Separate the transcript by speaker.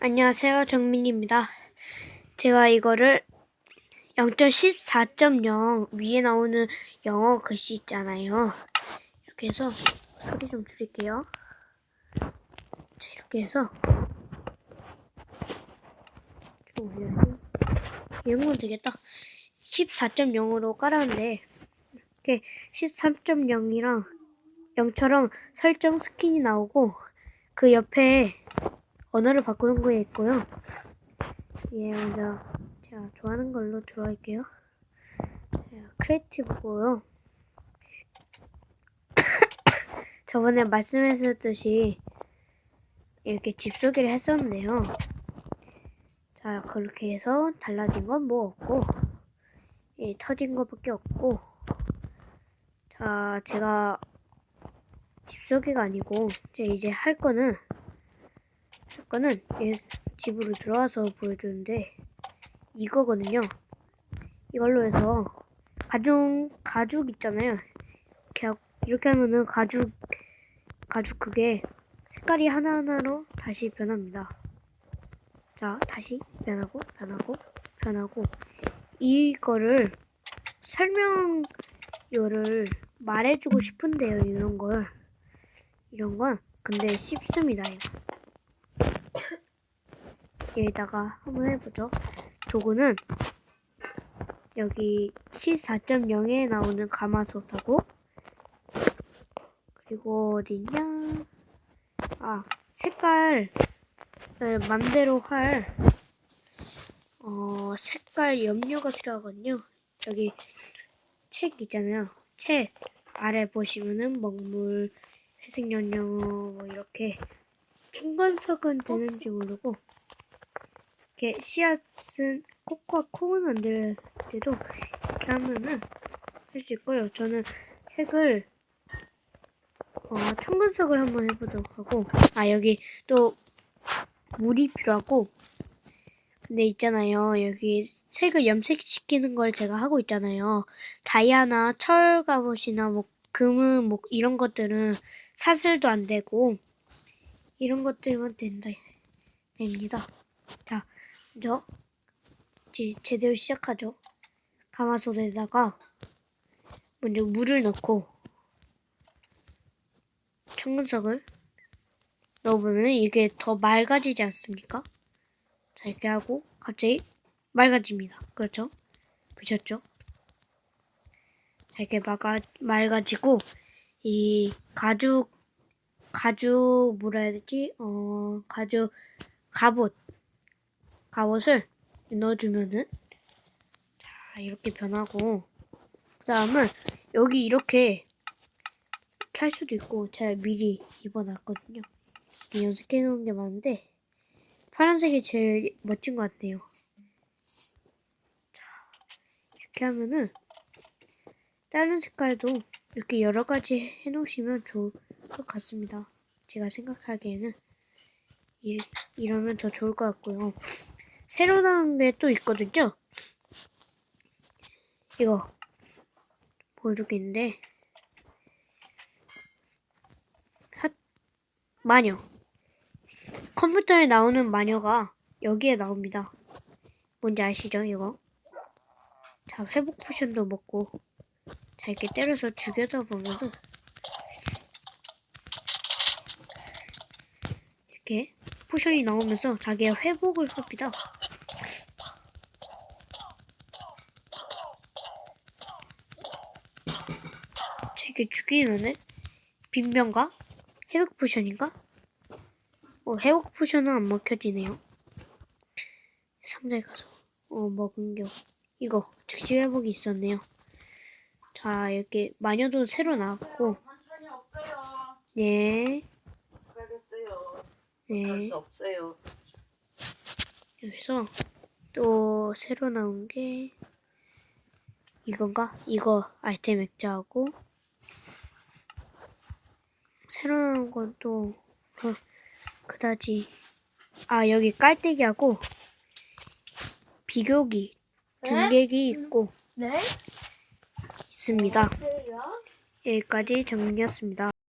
Speaker 1: 안녕하세요. 정민입니다. 제가 이거를 0.14.0 위에 나오는 영어 글씨 있잖아요. 이렇게 해서 소리 좀 줄일게요. 자, 이렇게 해서 좀 올려야지. 이런 건 되겠다. 14.0으로 깔았는데 이렇게 13.0이랑 0처럼 설정 스킨이 나오고 그 옆에 언어를 바꾸는 거에 있고요. 예, 먼저 제가 좋아하는 걸로 들어갈게요. 제가 크리에이티브고요. 저번에 말씀하셨듯이 이렇게 집 소개를 했었는데요. 자, 그렇게 해서 달라진 건 뭐 없고, 예, 터진 것밖에 없고, 자, 제가 집 소개가 아니고, 제가 이제 할 거는 할 거는 얘 집으로 들어와서 보여주는데 이거거든요. 이걸로 해서 가죽 가죽 있잖아요. 이렇게 하- 이렇게 하면은 가죽 가죽 그게 색깔이 하나 하나로 다시 변합니다. 자 다시 변하고 변하고 변하고 이거를 설명료를 말해주고 싶은데요. 이런 걸 이런 건 근데 쉽습니다. 이거. 여기다가 한번 해보죠. 도구는 여기 C4.0에 나오는 가마솥하고 그리고 어디냐? 아 색깔 을 맘대로 할 어, 색깔 염료가 필요하거든요. 여기 책 있잖아요. 책 아래 보시면은 먹물, 회색 연료 뭐 이렇게 청간석은 되는지 모르고 이렇게 씨앗은 콩은 안될 때도 이렇게 하면은 할 수 있고요. 저는 색을 어, 청근석을 한번 해보도록 하고 아 여기 또 물이 필요하고 근데 있잖아요. 여기 색을 염색시키는 걸 제가 하고 있잖아요. 다이아나 철 갑옷이나 뭐 금은 뭐 이런 것들은 사슬도 안 되고 이런 것들만 된다 됩니다. 자 먼저 이제 제대로 시작하죠. 가마솥에다가 먼저 물을 넣고 청근석을 넣어보면 이게 더 맑아지지 않습니까? 자 이렇게 하고 갑자기 맑아집니다. 그렇죠? 보셨죠? 자 이렇게 맑아, 맑아지고 이 가죽 가죽 뭐라 해야 되지? 어 가죽 갑옷 갑옷을 넣어주면은 자 이렇게 변하고 그 다음은 여기 이렇게 이렇게 할 수도 있고 제가 미리 입어놨거든요. 연습해 놓은 게 많은데 파란색이 제일 멋진 것 같네요. 자 이렇게 하면은 다른 색깔도 이렇게 여러 가지 해 놓으시면 좋을 것 같습니다. 제가 생각하기에는 이, 이러면 더 좋을 것 같고요 새로 나온 게 또 있거든요. 이거 보여주겠는데 핫 마녀 컴퓨터에 나오는 마녀가 여기에 나옵니다. 뭔지 아시죠 이거? 자 회복 포션도 먹고 자 이렇게 때려서 죽여다 보면은 이렇게 포션이 나오면서 자기의 회복을 합니다. 되게 죽이면은 빈병가? 회복 포션인가? 어, 회복 포션은 안 먹혀지네요. 상자에 가서 어 먹은 게 이거 즉시 회복이 있었네요. 자 이렇게 마녀도 새로 나왔고. 네
Speaker 2: 그러겠어요.
Speaker 1: 네.
Speaker 2: 할수 없어요.
Speaker 1: 여기서 또 새로 나온 게 이건가? 이거 아이템 액자하고 새로 나온 건 또 그, 그다지 아 여기 깔때기하고 비교기 중계기 있고
Speaker 3: 네?
Speaker 1: 있습니다.
Speaker 3: 그래요?
Speaker 1: 여기까지 정리였습니다.